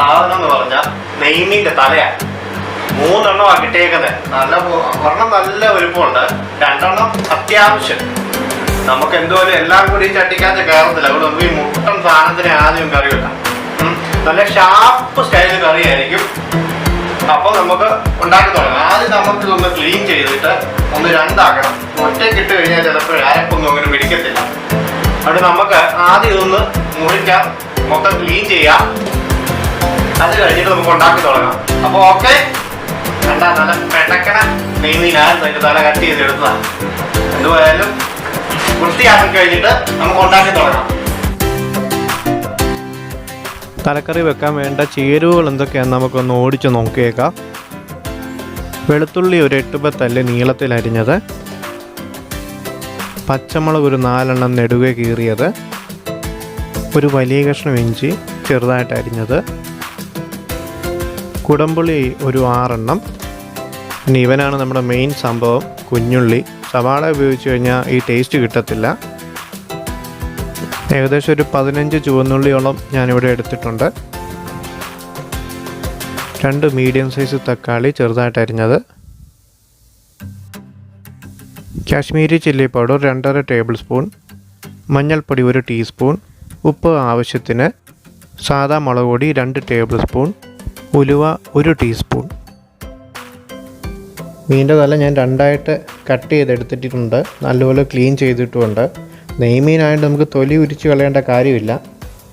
സാധനം എന്ന് പറഞ്ഞാൽ നെയ്മിന്റെ തലയാണ് മൂന്നെണ്ണം കിട്ടിയേക്കുന്നത് നല്ല ഒരെണ്ണം നല്ല വലുപ്പമുണ്ട്. രണ്ടെണ്ണം അത്യാവശ്യം. നമുക്ക് എന്തുപോലെ എല്ലാം കൂടി ചട്ടിക്കാത്ത കയറത്തില്ല. അവിടെ നമുക്ക് ഈ മുട്ടൻ സാധനത്തിന് ആദ്യം കറി വെക്കാം. നല്ല ഷാർപ്പ് സ്റ്റൈൽ കറിയായിരിക്കും അപ്പൊ നമുക്ക് ഉണ്ടാക്കി തുടങ്ങാം. ആദ്യം നമുക്ക് ഒന്ന് ക്ലീൻ ചെയ്തിട്ട് ഒന്ന് രണ്ടാക്കണം. ഒറ്റയ്ക്ക് ഇട്ട് കഴിഞ്ഞാൽ ചിലപ്പോൾ അരപ്പൊന്നും അങ്ങനെ പിടിക്കത്തില്ല. അവിടെ നമുക്ക് ആദ്യം ഇതൊന്ന് മുറിക്കാം. മൊത്തം ക്ലീൻ ചെയ്യാം. അത് കഴിഞ്ഞിട്ട് നമുക്ക് ഉണ്ടാക്കി തുടങ്ങാം. അപ്പൊ ഓക്കെ? കണ്ടാ നല്ല പെടക്കണ നെയ്മീനായിരുന്നു അതിന്റെ തല കട്ട് ചെയ്ത് എടുത്തതാണ് എന്തുപോയാലും വൃത്തിയാക്കി കഴിഞ്ഞിട്ട് നമുക്ക് ഉണ്ടാക്കി തുടങ്ങാം. തലക്കറി വെക്കാൻ വേണ്ട ചേരുവകൾ എന്തൊക്കെയാണെന്ന് നമുക്കൊന്ന് ഓടിച്ച് നോക്കിയേക്കാം. വെളുത്തുള്ളി ഒരു എട്ട് പത്തല്ല് നീളത്തിൽ അരിഞ്ഞത്. പച്ചമുളക് ഒരു നാലെണ്ണം നെടുകെ കീറിയത്. ഒരു വലിയ കഷ്ണം ഇഞ്ചി ചെറുതായിട്ട് അരിഞ്ഞത്. കുടംപുളി ഒരു ആറെണ്ണം. പിന്നെ ഇവനാണ് നമ്മുടെ മെയിൻ സംഭവം കുഞ്ഞുള്ളി. സവാള ഉപയോഗിച്ച് കഴിഞ്ഞാൽ ഈ ടേസ്റ്റ് കിട്ടത്തില്ല. ഏകദേശം ഒരു പതിനഞ്ച് ചുവന്നുള്ളിയോളം ഞാനിവിടെ എടുത്തിട്ടുണ്ട്. രണ്ട് മീഡിയം സൈസ് തക്കാളി ചെറുതായിട്ട് അരിഞ്ഞത്. കാശ്മീരി ചില്ലി പൗഡർ രണ്ടര ടേബിൾ സ്പൂൺ മഞ്ഞൾപ്പൊടി ഒരു ടീസ്പൂൺ ഉപ്പ് ആവശ്യത്തിന് സാധാ മുളക് പൊടി രണ്ട് ടേബിൾ സ്പൂൺ ഉലുവ ഒരു ടീസ്പൂൺ. മീന്റെ തല ഞാൻ രണ്ടായിട്ട് കട്ട് ചെയ്തെടുത്തിട്ടുണ്ട്. നല്ലപോലെ ക്ലീൻ ചെയ്തിട്ടുമുണ്ട്. നെയ്മീനായിട്ട് നമുക്ക് തൊലി ഉരിച്ച് കളയേണ്ട കാര്യമില്ല.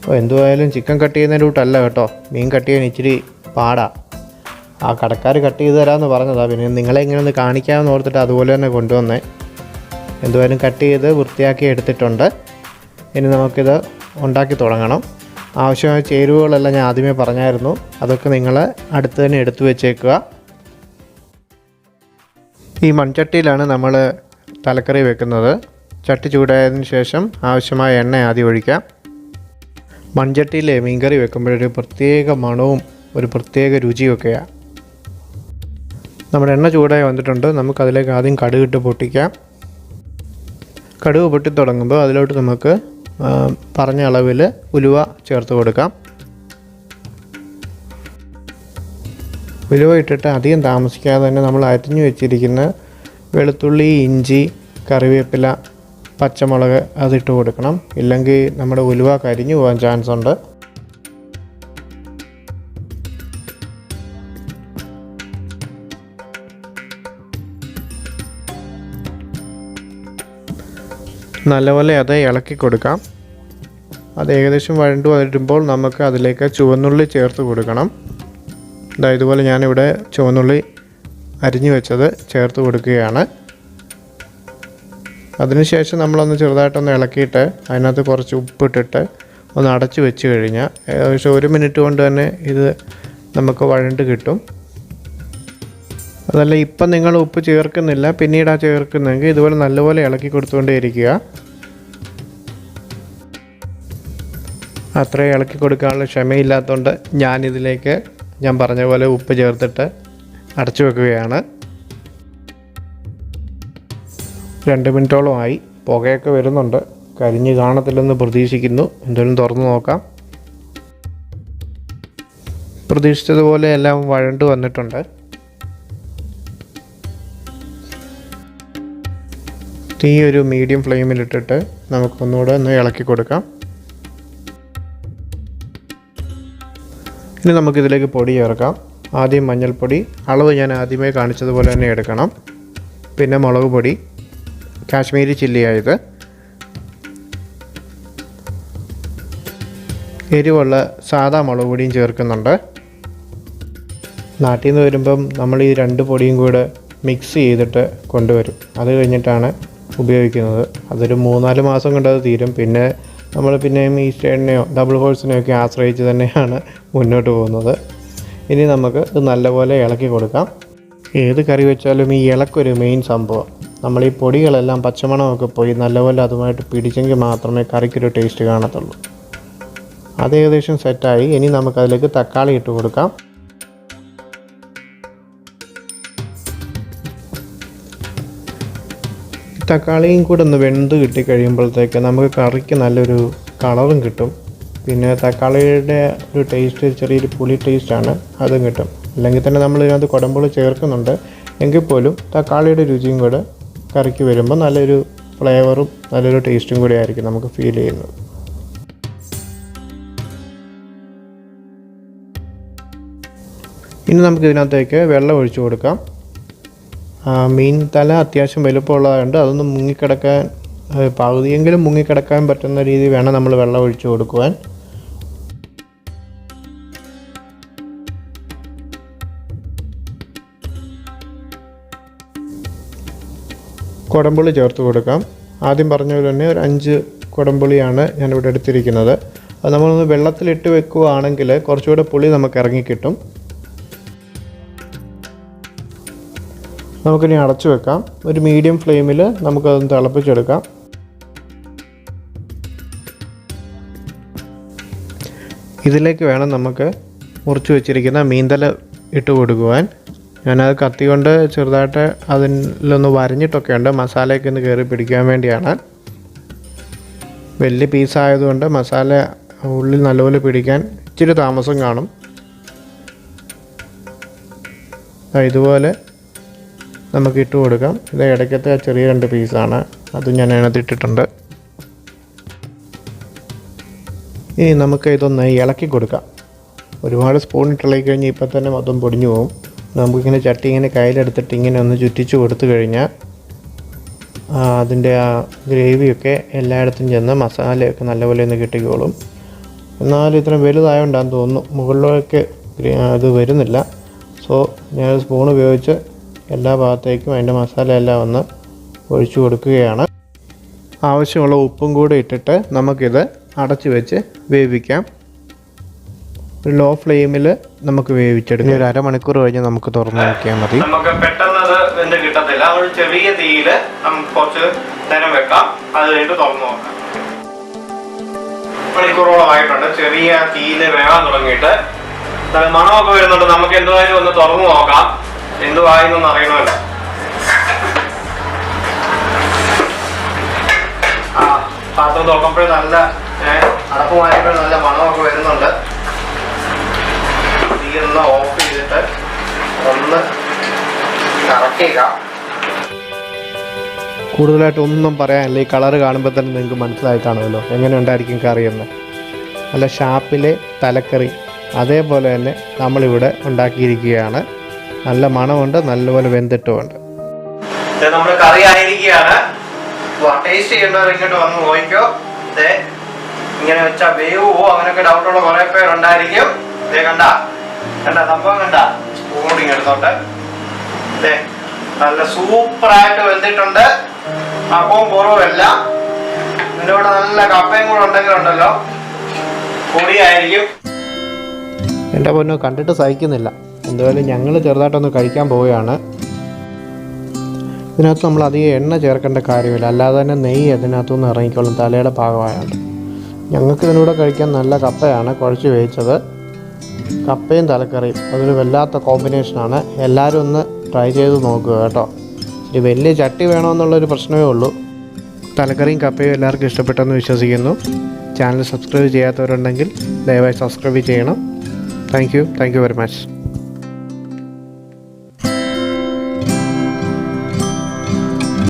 അപ്പോൾ എന്തുവായാലും ചിക്കൻ കട്ട് ചെയ്യുന്നതിന്റെ കൂട്ടല്ല കേട്ടോ. മീൻ കട്ട് ചെയ്യാൻ ഇച്ചിരി പാടാ. ആ കടക്കാർ കട്ട് ചെയ്ത് തരാമെന്ന് പറഞ്ഞതാണ് പിന്നെ നിങ്ങളെ ഇങ്ങനെ ഒന്ന് കാണിക്കാമെന്ന് ഓർത്തിട്ട് അതുപോലെ തന്നെ കൊണ്ടുവന്നേ. എന്തുവായാലും കട്ട് ചെയ്ത് വൃത്തിയാക്കി എടുത്തിട്ടുണ്ട്. ഇനി നമുക്കിത് ഉണ്ടാക്കി തുടങ്ങണം. ആവശ്യമായ ചേരുവകളെല്ലാം ഞാൻ ആദ്യമേ പറഞ്ഞായിരുന്നു. അതൊക്കെ നിങ്ങൾ അടുത്ത് തന്നെ എടുത്തു വെച്ചേക്കുക. ഈ മൺചട്ടിയിലാണ് നമ്മൾ തലക്കറി വെക്കുന്നത്. ചട്ടി ചൂടായതിനു ശേഷം ആവശ്യമായ എണ്ണ ആദ്യം ഒഴിക്കാം. മൺചട്ടിയിലെ മീൻകറി വെക്കുമ്പോഴൊരു പ്രത്യേക മണവും ഒരു പ്രത്യേക രുചിയൊക്കെയാണ് നമ്മുടെ എണ്ണ ചൂടായി വന്നിട്ടുണ്ട്. നമുക്കതിലേക്ക് ആദ്യം കടുകിട്ട് പൊട്ടിക്കാം. കടുക് പൊട്ടി തുടങ്ങുമ്പോൾ അതിലോട്ട് നമുക്ക് പറഞ്ഞ അളവിൽ ഉലുവ ചേർത്ത് കൊടുക്കാം. ഉലുവ ഇട്ടിട്ട് അധികം താമസിക്കാതെ തന്നെ നമ്മൾ അരിഞ്ഞു വെച്ചിരിക്കുന്ന വെളുത്തുള്ളി ഇഞ്ചി കറിവേപ്പില പച്ചമുളക് അതിട്ട് കൊടുക്കണം. ഇല്ലെങ്കിൽ നമ്മുടെ ഉലുവ കരിഞ്ഞു പോകാൻ ചാൻസ് ഉണ്ട്. നല്ലപോലെ അത് ഇളക്കി കൊടുക്കാം. അത് ഏകദേശം വഴണ്ടു വരുമ്പോൾ നമുക്ക് അതിലേക്ക് ചുവന്നുള്ളി ചേർത്ത് കൊടുക്കണം. ഇതാ ഇതുപോലെ ഞാനിവിടെ ചുവന്നുള്ളി അരിഞ്ഞു വെച്ചത് ചേർത്ത് കൊടുക്കുകയാണ്. അതിനുശേഷം നമ്മളൊന്ന് ചെറുതായിട്ടൊന്ന് ഇളക്കിയിട്ട് അതിനകത്ത് കുറച്ച് ഉപ്പിട്ടിട്ട് ഒന്ന് അടച്ചു വെച്ച് കഴിഞ്ഞാൽ ഏകദേശം ഒരു മിനിറ്റ് കൊണ്ട് തന്നെ ഇത് നമുക്ക് വഴണ്ട് കിട്ടും. അതല്ല ഇപ്പം നിങ്ങൾ ഉപ്പ് ചേർക്കുന്നില്ല പിന്നീട് ആ ചേർക്കുന്നെങ്കിൽ ഇതുപോലെ നല്ലപോലെ ഇളക്കി കൊടുത്തുകൊണ്ടേ ഇരിക്കുക അത്രയും ഇളക്കി കൊടുക്കാനുള്ള ക്ഷമയില്ലാത്തതുകൊണ്ട് ഞാനിതിലേക്ക് ഞാൻ പറഞ്ഞ പോലെ ഉപ്പ് ചേർത്തിട്ട് അടച്ചു വെക്കുകയാണ്. രണ്ട് മിനിറ്റോളമായി പുകയൊക്കെ വരുന്നുണ്ട്. കരിഞ്ഞ് കാണത്തില്ലെന്ന് പ്രതീക്ഷിക്കുന്നു. എന്തായാലും തുറന്നു നോക്കാം. പ്രതീക്ഷിച്ചതുപോലെ എല്ലാം വഴണ്ട് വന്നിട്ടുണ്ട്. തീ ഒരു മീഡിയം ഫ്ലെയിമിലിട്ടിട്ട് നമുക്കൊന്നുകൂടെ ഒന്ന് ഇളക്കി കൊടുക്കാം. ഇനി നമുക്കിതിലേക്ക് പൊടി ചേർക്കാം. ആദ്യം മഞ്ഞൾപ്പൊടി. അളവ് ഞാൻ ആദ്യമേ കാണിച്ചതുപോലെ തന്നെ എടുക്കണം. പിന്നെ മുളക് പൊടി. കാശ്മീരി ചില്ലി ആയത്. എരിവുള്ള സാധാ മുളക് പൊടിയും ചേർക്കുന്നുണ്ട്. നാട്ടിൽ നിന്ന് വരുമ്പം നമ്മൾ ഈ രണ്ട് പൊടിയും കൂടെ മിക്സ് ചെയ്തിട്ട് കൊണ്ടുവരും. അത് കഴിഞ്ഞിട്ടാണ് ഉപയോഗിക്കുന്നത്. അതൊരു മൂന്നാൽ മാസം കൊണ്ട് അത് തീരും. പിന്നെ നമ്മൾ പിന്നെയും ഈ സ്റ്റേഡിനെയോ ഡബിൾ ഹോഴ്സിനെയോ ഒക്കെ ആശ്രയിച്ച് തന്നെയാണ് മുന്നോട്ട് പോകുന്നത്. ഇനി നമുക്ക് ഇത് നല്ലപോലെ ഇളക്കി കൊടുക്കാം. ഏത് കറി വെച്ചാലും ഈ ഇളക്കൊരു മെയിൻ സംഭവം. നമ്മൾ ഈ പൊടികളെല്ലാം പച്ചമണമൊക്കെ പോയി നല്ലപോലെ അതുമായിട്ട് പിടിച്ചെങ്കിൽ മാത്രമേ കറിക്കൊരു ടേസ്റ്റ് കാണത്തുള്ളൂ. അത് ഏകദേശം സെറ്റായി ഇനി നമുക്കതിലേക്ക് തക്കാളി ഇട്ട് കൊടുക്കാം. തക്കാളിയും കൂടെ ഒന്ന് വെന്ത് കിട്ടി കഴിയുമ്പോഴത്തേക്ക് നമുക്ക് കറിക്ക് നല്ലൊരു കളറും കിട്ടും. പിന്നെ തക്കാളിയുടെ ഒരു ടേസ്റ്റ് ചെറിയൊരു പുളി ടേസ്റ്റാണ് അതും കിട്ടും. അല്ലെങ്കിൽ തന്നെ നമ്മൾ ഇതിനകത്ത് കുടമ്പുളി ചേർക്കുന്നുണ്ട്. എങ്കിൽ പോലും തക്കാളിയുടെ രുചിയും കൂടെ കറിക്ക് വരുമ്പോൾ നല്ലൊരു ഫ്ലേവറും നല്ലൊരു ടേസ്റ്റും കൂടി ആയിരിക്കും നമുക്ക് ഫീൽ ചെയ്യുന്നത്. ഇനി നമുക്ക് ഇതിനകത്തേക്ക് വെള്ളം ഒഴിച്ചു കൊടുക്കാം. മീൻ തല അത്യാവശ്യം വലുപ്പമുള്ളതായതുകൊണ്ട് അതൊന്ന് മുങ്ങിക്കിടക്കാൻ പകുതിയെങ്കിലും മുങ്ങിക്കിടക്കാൻ പറ്റുന്ന രീതി വേണം നമ്മൾ വെള്ളം ഒഴിച്ചു കൊടുക്കുവാൻ. കുടംപുളി ചേർത്ത് കൊടുക്കാം. ആദ്യം പറഞ്ഞ പോലെ തന്നെ ഒരു അഞ്ച് കുടംപുളിയാണ് ഞാനിവിടെ എടുത്തിരിക്കുന്നത്. അത് നമ്മളൊന്ന് വെള്ളത്തിലിട്ട് വെക്കുകയാണെങ്കിൽ കുറച്ചുകൂടെ പുളി നമുക്ക് ഇറങ്ങിക്കിട്ടും. നമുക്കിനി അടച്ചു വെക്കാം. ഒരു മീഡിയം ഫ്ലെയിമിൽ നമുക്കതൊന്ന് തിളപ്പിച്ചെടുക്കാം. ഇതിലേക്ക് വേണം നമുക്ക് മുറിച്ച് വെച്ചിരിക്കുന്ന മീന്തല ഇട്ട് കൊടുക്കുവാൻ. ഞാനത് കത്തി കൊണ്ട് ചെറുതായിട്ട് അതിലൊന്ന് വരഞ്ഞിട്ടൊക്കെ ഉണ്ട്. മസാലയൊക്കെ ഒന്ന് കയറി പിടിക്കാൻ വേണ്ടിയാണ്. വലിയ പീസായതുകൊണ്ട് മസാല ഉള്ളിൽ നല്ലപോലെ പിടിക്കാൻ ഇച്ചിരി താമസം കാണും. ഇതുപോലെ നമുക്ക് ഇട്ട് കൊടുക്കാം. ഇത് ഇടയ്ക്കത്തെ ചെറിയ രണ്ട് പീസാണ് അതും ഞാൻ അതിനകത്ത് ഇട്ടിട്ടുണ്ട്. ഇനി നമുക്ക് ഇതൊന്ന് ഇളക്കി കൊടുക്കാം. ഒരുപാട് സ്പൂൺ ഇട്ടിളക്കി കഴിഞ്ഞാൽ ഇപ്പം തന്നെ മൊത്തം പൊടിഞ്ഞു പോകും. നമുക്കിങ്ങനെ ചട്ടി ഇങ്ങനെ കയ്യിലെടുത്തിട്ട് ഇങ്ങനെ ഒന്ന് ചുറ്റിച്ച് കൊടുത്തു കഴിഞ്ഞാൽ അതിന്റെ ആ ഗ്രേവിയൊക്കെ എല്ലായിടത്തും ചെന്ന് മസാലയൊക്കെ നല്ലപോലെ ഒന്ന് കിട്ടിക്കോളും. എന്നാലും ഇത്ര വലുതായോണ്ടാന്ന് തോന്നുന്നു. മുകളിലേക്ക് ഇത് വരുന്നില്ല. സോ ഞാൻ സ്പൂൺ ഉപയോഗിച്ച് എല്ലാ ഭാഗത്തേക്കും അതിന്റെ മസാല എല്ലാം ഒന്ന് ഒഴിച്ചു കൊടുക്കുകയാണ്. ആവശ്യമുള്ള ഉപ്പും കൂടി ഇട്ടിട്ട് നമുക്കിത് അടച്ചു വെച്ച് വേവിക്കാം. ഒരു ലോ ഫ്ലെയിമിൽ നമുക്ക് വേവിച്ചെടുക്കാം. ഒരു അരമണിക്കൂർ കഴിഞ്ഞ് നമുക്ക് തുറന്നു നോക്കിയാൽ മതി. നമുക്ക് പെട്ടെന്ന് അത് വെന്ത് കിട്ടത്തില്ല. ഒരു ചെറിയ തീയിൽ നമുക്ക് കുറച്ച് നേരം വെക്കാം. അത് കഴിഞ്ഞിട്ട് തുറന്നു നോക്കാം. മണിക്കൂറോളം ആയിട്ടുണ്ട്. ചെറിയ തീയിൽ വേവാൻ തുടങ്ങിയിട്ട്. മണമൊക്കെ വരുന്നുണ്ട്. നമുക്ക് എന്തായാലും ഒന്ന് തുറന്നു നോക്കാം. എന്തുവായെന്നൊന്ന് അറിയണമല്ലോ. ആ പാത്രം തുറക്കുമ്പോഴേ നല്ല അടപ്പ് മാറ്റിയപ്പോഴും നല്ല മണമൊക്കെ വരുന്നുണ്ട്. തീർന്ന് ഓഫ് ചെയ്തിട്ട് ഒന്ന് കറക്കുക കൂടുതലായിട്ട് ഒന്നും പറയാനില്ല. ഈ കളറ് കാണുമ്പോൾ തന്നെ നിങ്ങൾക്ക് മനസ്സിലായി കാണുമല്ലോ എങ്ങനെ ഉണ്ടായിരിക്കും കറി എന്ന്. നല്ല ഷാപ്പിലെ തലക്കറി. അതേപോലെ തന്നെ നമ്മളിവിടെ ഉണ്ടാക്കിയിരിക്കുകയാണ്. നല്ല മണമുണ്ട് നല്ലപോലെ വെന്തിട്ടുമുണ്ട്. ഇത് നമ്മുടെ കറി ആയിരിക്കുകയാണ്. ടേസ്റ്റ് ചെയ്യേണ്ടവർ ഇങ്ങോട്ട് വന്ന് നോക്കിക്കോ ഇങ്ങനെ വെച്ചാ വേവുവോ അങ്ങനെയൊക്കെ ഡൗട്ടുള്ള കുറെ പേരുണ്ടായിരിക്കും. ദേ കണ്ട. കണ്ട സംഭവം കണ്ട. സ്പൂൺ എടുത്തോട്ടെ. ദേ നല്ല സൂപ്പർ ആയിട്ട് വെന്തിട്ടുണ്ട്. അപ്പവും പുറവും എല്ലാം ഇതിന്റെ കൂടെ നല്ല കപ്പയും കൂടെ ഉണ്ടെങ്കിൽ ഉണ്ടല്ലോ പൊടിയായിരിക്കും. എന്റെ പൊന്നോ കണ്ടിട്ട് സഹിക്കുന്നില്ല. എന്തായാലും ഞങ്ങൾ ചെറുതായിട്ടൊന്ന് കഴിക്കാൻ പോവുകയാണ്. ഇതിനകത്ത് നമ്മൾ അധികം എണ്ണ ചേർക്കേണ്ട കാര്യമില്ല. അല്ലാതെ തന്നെ നെയ്യ് അതിനകത്തുനിന്ന് ഇറങ്ങിക്കോളും. തലയുടെ ഭാഗമായാണ് ഞങ്ങൾക്ക് ഇതിലൂടെ കഴിക്കാൻ നല്ല കപ്പയാണ് കുഴച്ച് വേവിച്ചത്. കപ്പയും തലക്കറിയും. അതൊരു വല്ലാത്ത കോമ്പിനേഷനാണ് എല്ലാവരും ഒന്ന് ട്രൈ ചെയ്ത് നോക്കുക കേട്ടോ. ഇനി വലിയ ചട്ടി വേണമെന്നുള്ളൊരു പ്രശ്നമേ ഉള്ളൂ. തലക്കറിയും കപ്പയും എല്ലാവർക്കും ഇഷ്ടപ്പെട്ടെന്ന് വിശ്വസിക്കുന്നു. ചാനൽ സബ്സ്ക്രൈബ് ചെയ്യാത്തവരുണ്ടെങ്കിൽ ദയവായി സബ്സ്ക്രൈബ് ചെയ്യണം. Thank you thank you very much